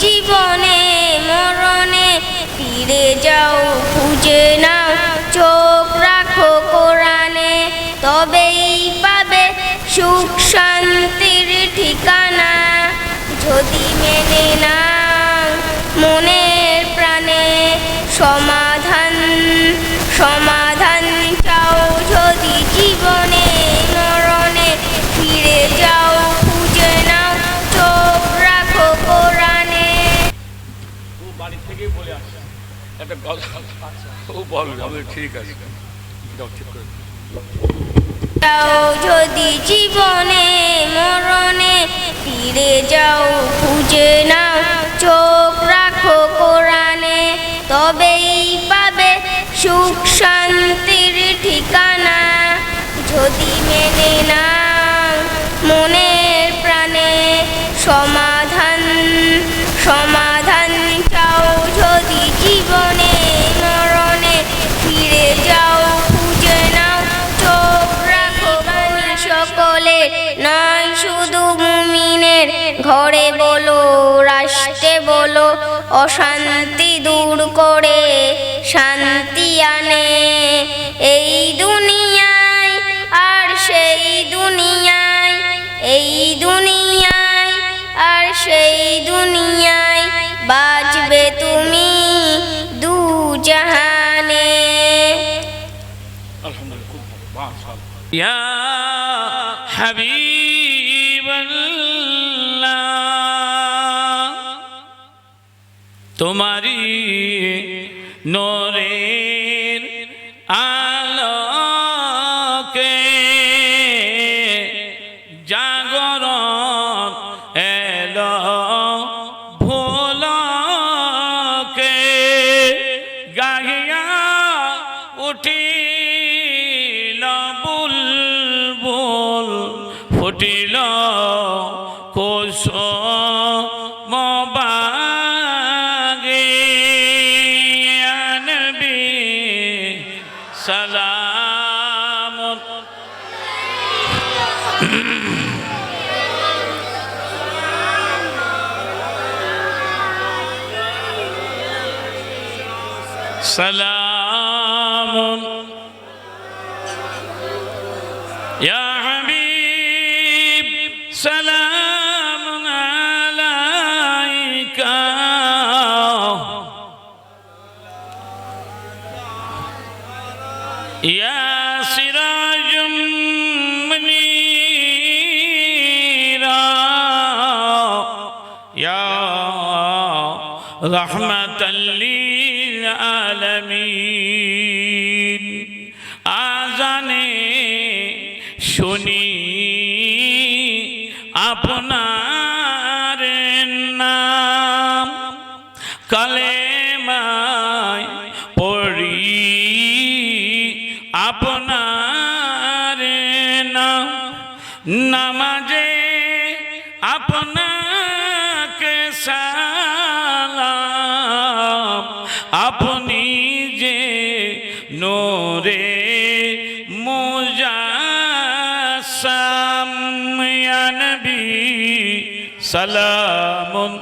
জীবনে, মরণে ফিরে যাও, খুঁজে নাও, চোখ রাখো কোরআনে। তবেই পাবে সুখ শান্তির ঠিকানা। যদি মেনে নাও মনের প্রাণে সমাধান সমাধান একটা ও আমি ঠিক আছে। ঠিক করে যাও যদি জীবনে, মরণে ফিরে যাও, খুঁজে নাও, চোখ রাখো কোরআনে। তবেই পাবে সুখ শান্তির ঠিকানা। যদি মেনে নাও মনের প্রাণে সমাধান সমাধান ঘরে বলো, রাষ্ট্রে বলো, অশান্তি দূর করে শান্তি আনে। এই দুনিয়ায় আর সেই দুনিয়ায়, এই দুনিয়ায় আর সেই দুনিয়ায় বাঁচবে তুমি দু জাহানে। ভালো তোমারি নোরের আলোকে السلام العالمين ইয়া নবী সালামুন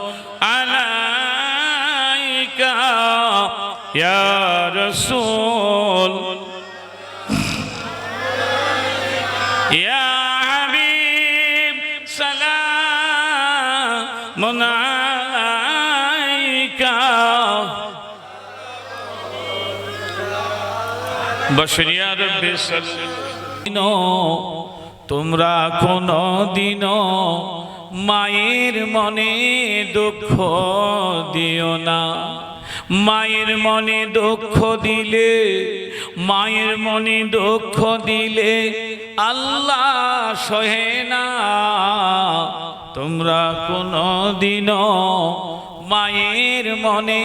আলাইকা ইয়া রাসূল ইয়া হাবিব সালামুন আলাইকা। বশরিয়া রব্বি সাল্লাল্লাহু তোমরা কোনো দিন মায়ের মনে দুঃখ দিও না। মায়ের মনে দুঃখ দিলে, মায়ের মনে দুঃখ দিলে আল্লাহ সহে না। তোমরা কোনো দিন মায়ের মনে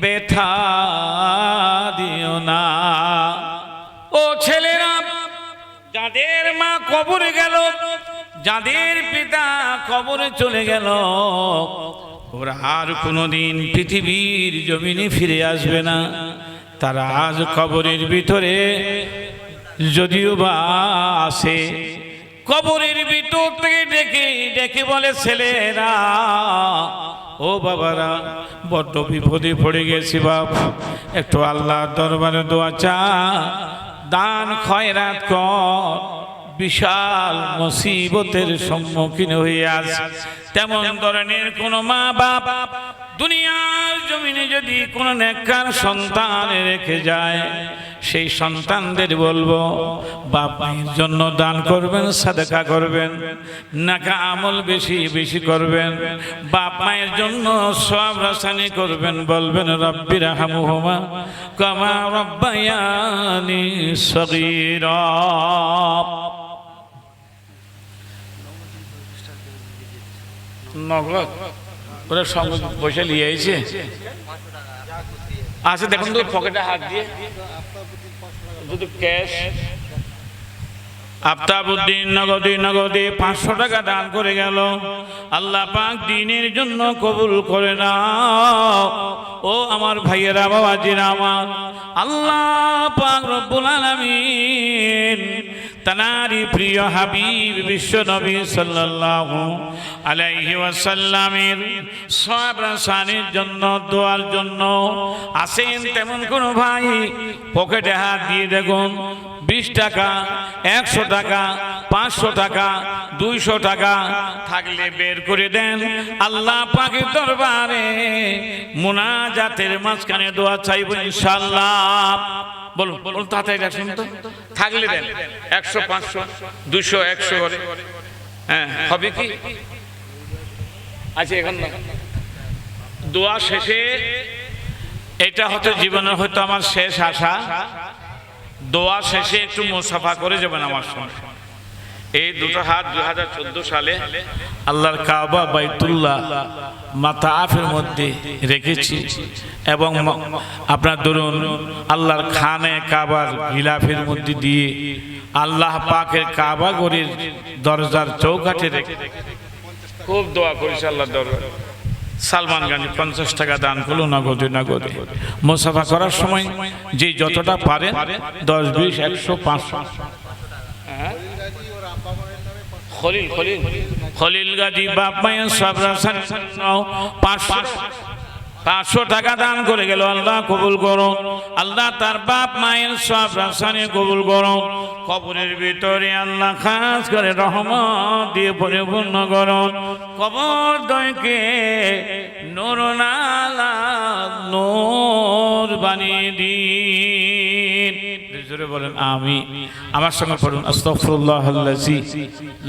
ব্যথা দিও না। ও ছেলেরা যাদের মা কবরে গেল, যাদের পিতা কবরে চলে গেল, ওরা আর কোনোদিন পৃথিবীর জমিনে ফিরে আসবে না। তারা আজ কবরের ভিতরে, যদিও বা আসে কবরের ভিতর থেকে ডেকে ডেকে বলে, ছেলেরা, ও বাবারা, বড্ড বিপদে পড়ে গেছি বাপ। একটু আল্লাহ দরবারে দোয়া চা দান খয়রাত কর। বিশাল মুসিবতের সম্মুখীন আছে তেমন ধরনের কোনো মা বাপ দুনিয়ার জমিনে যদি কোনো নেককার সন্তান রেখে যায়, সেই সন্তানদের বলব, বাপ জন্য দান করবেন, সাদাকা করবেন, নাকা আমল বেশি বেশি করবেন, বাপ মায়ের জন্য সব রাসানি করবেন, বলবেন রব্বির হামুহমা কামা রব্বায়ানি সগীরা। নগদ। ওরা সঙ্গে পয়সা নিয়ে আইছে। আচ্ছা দেখুন তো পকেটে হাত দিয়ে। যদি ক্যাশ আফতাবুদ্দিন নগদে নগদে পাঁচশো টাকা দান করে গেল। আল্লাহ পাক দিনের জন্য কবুল করে না ও আমার ভাইয়েরা, বাবাজিরা আমার। আল্লাহ পাক রব্বুল আলামিন তানারি প্রিয় হাবিব বিশ্ব নবী সাল্লাল্লাহু আলাইহি ওয়াসাল্লামের সব রাসানের জন্য, দোয়ার জন্য আসেন তেমন কোন ভাই। পকেটে হাত দিয়ে দেখুন, বিশ টাকা, একশো টাকা, পাঁচশো টাকা, দুইশো টাকা থাকলে বের করে দেন। আল্লাহ পাকের দরবারে মুনাজাতের মাঝখানে দোয়া চাইব ইনশাল্লাহ বলুন বলুন তাড়াতাড়ি রাখুন তো। থাকলে দেন, একশো, পাঁচশো, দুশো, একশো করে। হ্যাঁ হবে কি? আচ্ছা এখন দোয়া শেষে, এটা হয়তো জীবনের হয়তো আমার শেষ আশা। দোয়া শেষে একটু মুসাফা করে যাবেন আমার সঙ্গে। এই দুটো হাত দুই হাজার চোদ্দ সালে আল্লাহর কাবা বাইতুল্লাহ মাথা মধ্যে রেখেছি এবং আপনার ধরুন আল্লাহর খানে কাবার গিলাফের মধ্যে দিয়ে আল্লাহ পাকের কাবা গরির দরজার চৌকাঠে রেখে খুব দোয়া করেছে আল্লাহ দরবার। সালমান গান্ধী পঞ্চাশ টাকা দান করল, নগদে নগদে। মোসাফা করার সময় যে যতটা পারে দশ, বিশ, একশো, পাঁচশো। খলিল খলিল। বাপ মায়ের সব রাসান পাঁচশো পাঁচশো টাকা দান করে গেল, আল্লাহ কবুল করো। আল্লাহ তার বাপ মায়ের সব রাসানে কবুল করো। কবরের ভিতরে আল্লাহ খাস করে রহমত দিয়ে পরিপূর্ণ করো। কবর দয়কে নোর নোর বানিয়ে দিন। বলেন আমি আমার সঙ্গে পড়ুন আস্তাগফিরুল্লাহ আল্লাযী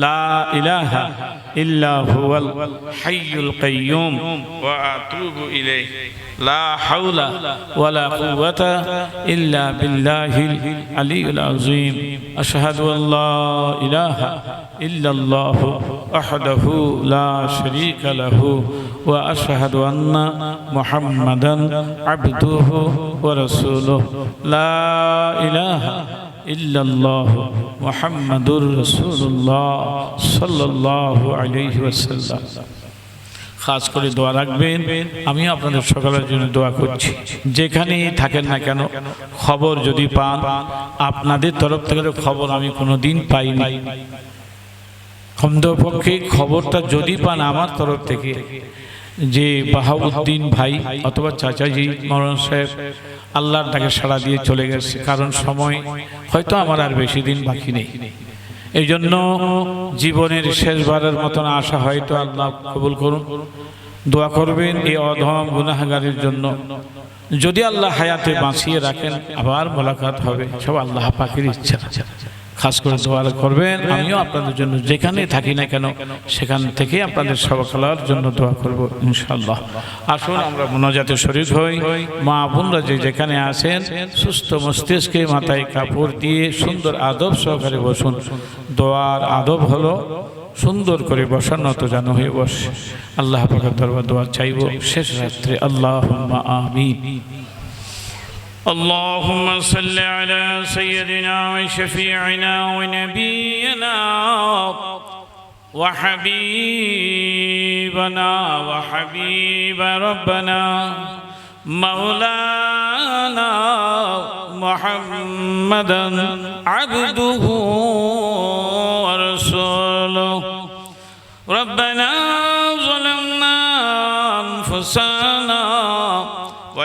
লা ইলাহা ইল্লা হুয়াল হাইয়ুল কাইয়্যুম ওয়া আতুবু ইলাইহি লা হাওলা ওয়ালা কুওয়াতা ইল্লা বিল্লাহিল আলিয়্যিল আযীম আশহাদু আল্লা ইলাহা ইল্লাল্লাহ ওয়াহদাহু লা শারীকা লাহু ওয়া আশহাদু আন্না মুহাম্মাদান আবদুহু ওয়া রাসূলুহু লা ইলাহা ইল্লাল্লাহ মুহাম্মাদুর রাসূলুল্লাহ সাল্লাল্লাহু আলাইহি ওয়াসাল্লাম। খাস করে দোয়া রাখবেন আমি আপনাদের সকলের জন্য দোয়া করছি। যেখানেই থাকেন না কেন, খবর যদি পান, আপনাদের তরফ থেকে খবর আমি কোনো দিন পাইনি পক্ষে খবরটা যদি পান আমার তরফ থেকে যে বাহাউদ্দিন ভাই অথবা চাচাজি মরণ সাহেব আল্লাহর ডাকে সাড়া দিয়ে চলে গেছে, কারণ সময় হয়তো আমার আর বেশি দিন বাকি নেই। এই জন্য জীবনের শেষবারের মতন আশা হয়তো আল্লাহ কবুল করুন। দোয়া করবেন এই অধম গুনাহগারের জন্য। যদি আল্লাহ হায়াতে বাঁচিয়ে রাখেন, আবার মোলাকাত হবে, সব আল্লাহ পাখির ইচ্ছা। খাস করে দোয়া করবেন। আমিও আপনাদের জন্য যেখানে থাকি না কেন, সেখান থেকে আপনাদের সবকালার জন্য দোয়া করব ইনশাল্লাহ আসুন, আমরা মনোজাতে শরীর হই। মা বোনরা যে যেখানে আছেন, সুস্থ মস্তিষ্কে মাথায় কাপড় দিয়ে সুন্দর আদব সহকারে বসুন। দোয়ার আদব হলো সুন্দর করে বসার নত যেন হয়ে বসে। আল্লাহ দরবার দোয়া চাইব। শেষ রাত্রে আল্লাহ আমিন। اللهم صل على سيدنا وشفيعنا ونبينا وحبيبنا وحبيب ربنا مولانا محمدا عبده ورسوله. ربنا ظلمنا أنفسنا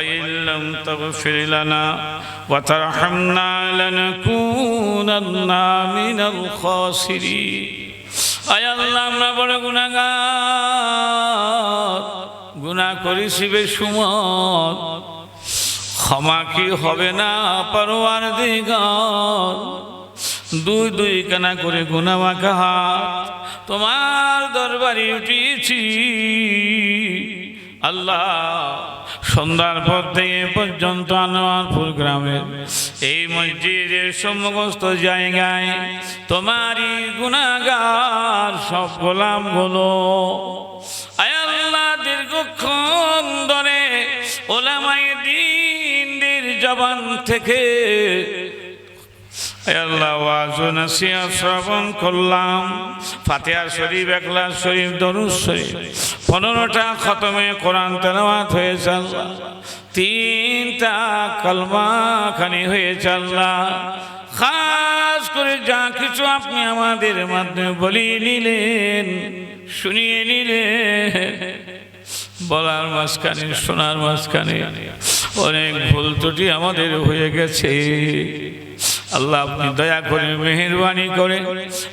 وإن لم تغفر لنا وترحمنا لنكونن من الخاسرين আয় আল্লাহ আমরা বড় গুণাগার গুণা করেছি বে সুমত ক্ষমা কি হবে না পারোয়ার দিগার দুই দুই কানা করে গুনামাখা হাত তোমার দরবারে উঠিয়েছি আল্লাহ সন্ধ্যার পর থেকে পর্যন্ত আনোয়ারপুর গ্রামের এই মসজিদের সমস্ত জায়গায় তোমারই গুণাগার সব গোলামগুলো দীর্ঘক্ষণ ধরে ওলামাই দিনদের জবান থেকে আল্লাহ ওয়াজ ও শ্রবণ করলাম। ফাতিহা শরীফ একলা শরীফ, দরুদ শরীফ। পনেরোটা খতমে কোরআন তেলাওয়াত হয়েছে আল্লাহ। তিনটা কলমা খানি হয়েছে আল্লাহ। খাস করে যা কিছু আপনি আমাদের মাধ্যমে বলিয়ে নিলেন, শুনিয়ে নিলেন। বলার মাঝখানে, শোনার মাঝখানে অনেক ভুল ত্রুটি আমাদের হয়ে গেছে। আল্লাহ আপনি দয়া করে মেহরবানি করে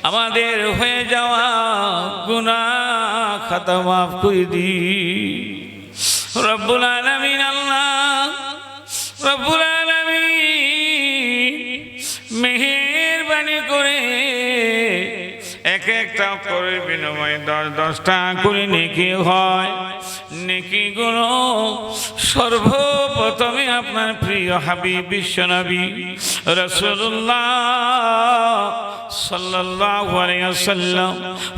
আমাদের হয়ে যাওয়া গুনা খাতা মাফ করে দি রব্বুল আলমিন আল্লাহ, রব্বুল আলমিন মেহরবানি করে এক একটা করে বিনিময় দশ দশটা করে নেকি হয়। নেকি গুলো সর্বপ্রথমে আপনার প্রিয় হাবিব বিশ্বনবী রসুল্লাহ সাল্লাল্লাহু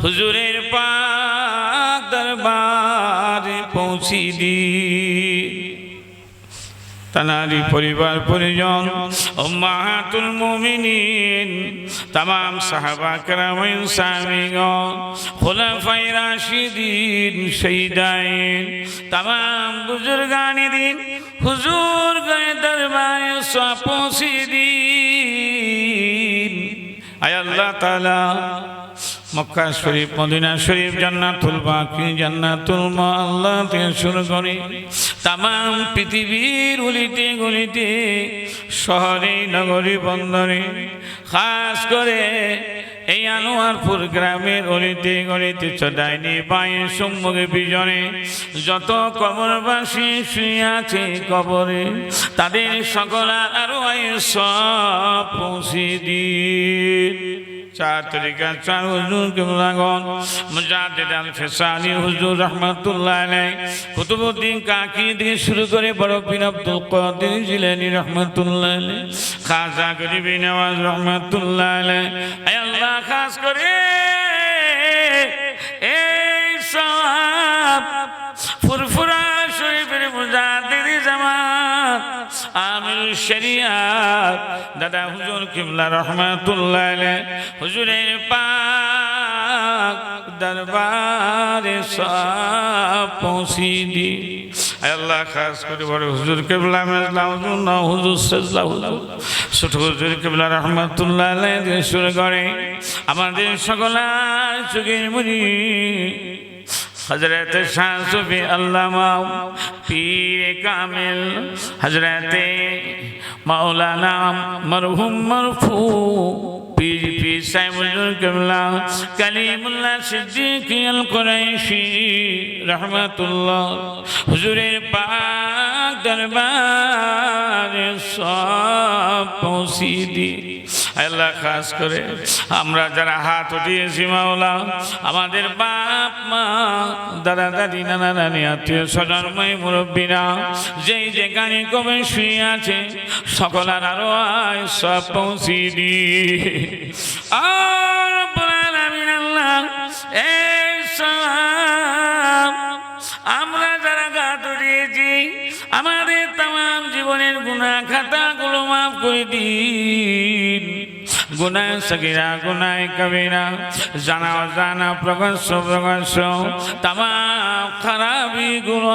হুজুরের পাক দরবারে পৌঁছি দি তানারি পরিবার, পরিজন, উম্মাহাতুল মুমিনিন তাম সাহাবা কেরামিন সামিগণ খোলাফাই রাশিদিন, শহীদাইন তাম বুজুর্গানি দিন হুজুর গয়ে দরবারে সব পৌঁছে দিন। আয় আল্লাহ তাআলা মক্কা শরীফ, মদিনা শরীফ, জান্নাতুল বাকি, জান্নাতুল মা আল্লাহ থেকে শুরু করে। তাম পৃথিবীর গলিতে গলিতে, শহরে, নগরী, বন্দরে, খাস করে এই আনোয়ারপুর গ্রামের অলিতে গলিতে চদাইনি বাঁয়ে সম্মুখে বিজনে। যত কবরবাসী শুয়ে আছে কবরে, তাদের সকল আরও সব পৌঁছে দিন। চার তরিকা চার হুজুর কিবলাগন মুজাদ্দিদ আল ফেসানি হুজুর রহমাতুল্লাহ আলাই কুতুবউদ্দিন কাকি থেকে শুরু করে বড় পীর আব্দুল কাদের জিলানী রহমাতুল্লাহ আলাই খাজা গরিবি নওয়াজ রহমাতুল্লাহ আলাই আয় আল্লাহ খাস করে। শরিয়াত। দাদা হুজুর কিবলা রহমাতুল্লাহ হুজুরের পাক দরবারে পৌঁছি দি। আল্লাহ, খাস করে বড় হুজুর কিবলা মেজলা হুজুর না, হুজুর সাজলা হুজুর। ছোট হুজুর কিবলা রহমাতুল্লাহ শুরু করে আমাদের সকল চোখের মুড়ি হজরত শাহসুফি আল্লামা পীর কামিল হজরত মাওলানা মরহুম মরফু, পীর পীর সাহেবুল কেবলা, কালিমুল্লাহ সিদ্দিক কুরাইশি রহমাতুল্লাহ। হুজুরের পাক দরবারে সব পৌঁছি দি। আল্লাহ, খাস করে আমরা যারা হাত উঠিয়েছি মাওলা, আমাদের বাপ মা, দাদা, দাদি, নানা, নানি, আত্মীয় স্বজনময় মুরব্বীরা, যেই যেখানে কবে শুয়ে আছে, সকলার আরও আয় সব পৌঁছি দি। আল্লাহ এই সব আমরা জীবনের গুণা খাতাগুলো মাফ জানা জানা গুলো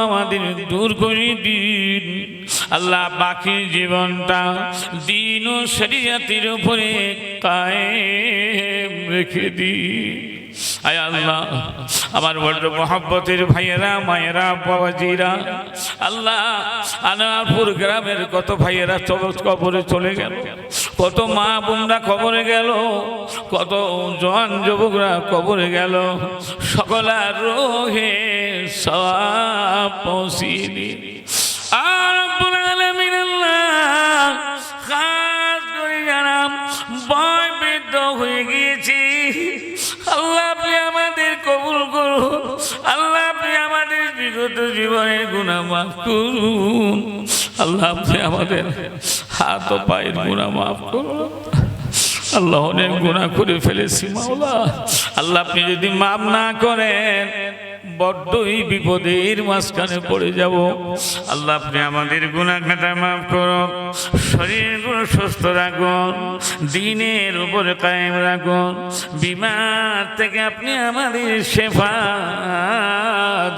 দূর করে দিন। আল্লাহ বাকি জীবনটা দিন ও শরীয়তের উপরে কায়েম রেখে দিন। আয় আল্লাহ, আমার বড় মহব্বতের ভাইয়েরা, মায়েরা, বাবাজিরা, আল্লাহ, আনারপুর গ্রামের কত ভাইয়েরা চবত কবরে চলে গেল, কত মা বোনরা কবরে গেল, কত জওয়ান যুবকরা কবরে গেল, সকলার রোহে সব পৌঁছিয়ে আর আলামিন আল্লাহ জীবনের গুণা মাফ করুন। আল্লাহ আপনি আমাদের হাত ও পায়ের গুণা মাফ করুন। আল্লাহ অনেক গুণা করে ফেলেছি মাওলা। আল্লাহ আপনি যদি মাফ না করেন বড্ডই বিপদের মাঝখানে পড়ে যাব। আল্লাহ আপনি আমাদের গুণা খাতা মাফ করুন শরীরগুলো সুস্থ রাখুন দিনের উপরে কায়েম রাখুন বিমার থেকে আপনি আমাদের সেবা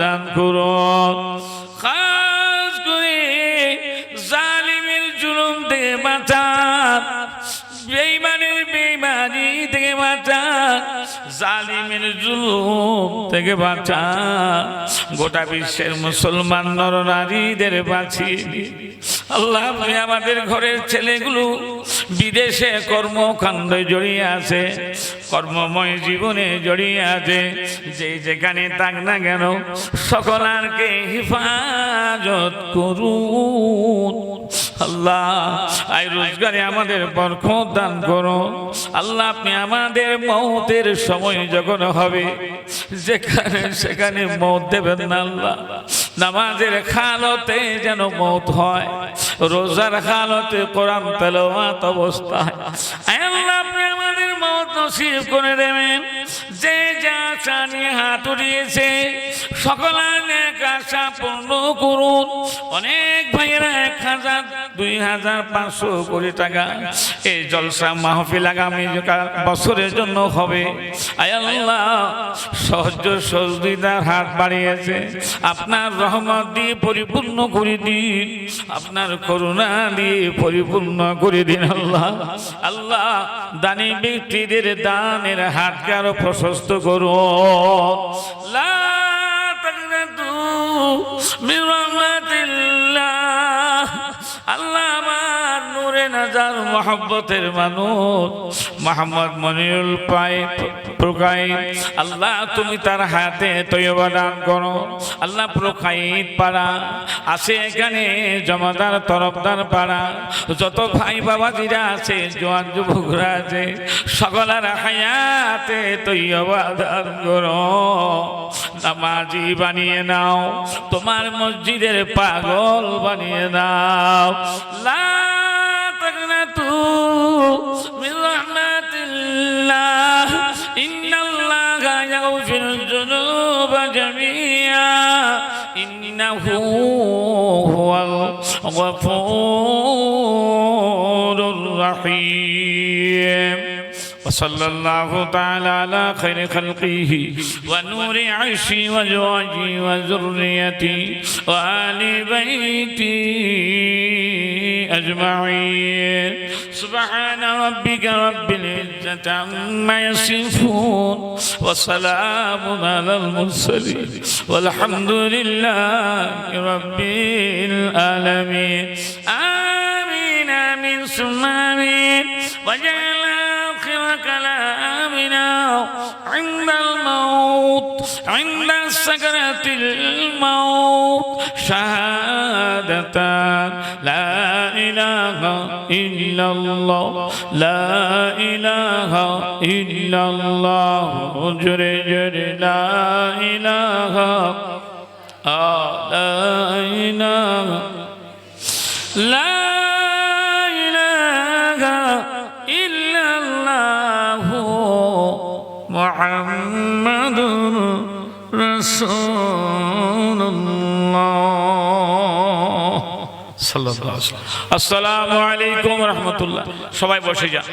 দান করুন। জালিমের জুলুম থেকে বাঁচান গোটা বিশ্বের মুসলমান নর নারীদের বাঁচিয়ে আল্লাহ আমাদের ঘরের ছেলেগুলো বিদেশে কর্মকাণ্ডে জড়িয়ে আছে, কর্মময় জীবনে জড়িয়ে আছে। যে যেখানে থাক না কেন সকলারকে হেফাজত করুন। আল্লাহ আই রোজগারে আমাদের বরকত দান করো। আল্লাহ, আপনি আমাদের মৌতের সময় যখন হবে, যেখানে সেখানে মৌত দেবেন না আল্লাহ। নামাজের খালতে যেন মৌত হয়, রোজার খালতে কোরআন তেলাওয়াত অবস্থায়। আল্লাহ, আপনি নসিব করে দেবেন। যে যা নিয়ে হাত এক আশা পূর্ণ করুন। অনেক ভাইয়েরা এক হাজার, দুই হাজার পাঁচশো কোটি টাকা এই জলসা মাহফিল আগামী বছরের জন্য হবে। আয় আল্লাহ সহজ সহযোগিতার হাত বাড়িয়েছে। আপনার রহমত দিয়ে পরিপূর্ণ করে দিন। আপনার করুণা দিয়ে পরিপূর্ণ করে দিন আল্লাহ। আল্লাহ, দানি ব্যক্তিদের দানের হাতকে আরও প্রশস্ত করো। লা আল্লাহ আমার নূরে নাজার মোহাব্বতের মানুষ। মোহাম্মদ মনিরুল পাই প্রকাই আল্লাহ তুমি তার হাতে তৈবা দান করো। আল্লাহ প্রকাইত পাড়া। আছে এখানে জমাদার, তরফদার পাড়া। যত ভাই বাবাজিরা আছে, জোয়ান যুবকরা আছে, সকলের হায়াতে তৈবা দান করো। নামাজি বানিয়ে নাও, তোমার মসজিদের পাগল বানিয়ে নাও। লা تقنطوا من رحمة الله. إن الله يغفر الذنوب جميعا. إنه هو الغفور الرحيم. وصلى الله تعالى على خير خلقه ونور عرشه وزواجه وذريته وآل بيته. أجمعين. سبحان ربك رب العزة عما يصفون وسلام على المرسلين. والحمد لله رب العالمين. آمين آمين ثم آمين. وجعل آخر كلامنا عند الموت عند سكرة الموت شهادة لا إلا الله. لا إله إلا الله. جر جر لا إله. آه لا إله. لا إله إلا الله. محمد সাল্লাহ আসসালামু আলাইকুম রহমতুল্লাহ। সবাই বসে যান।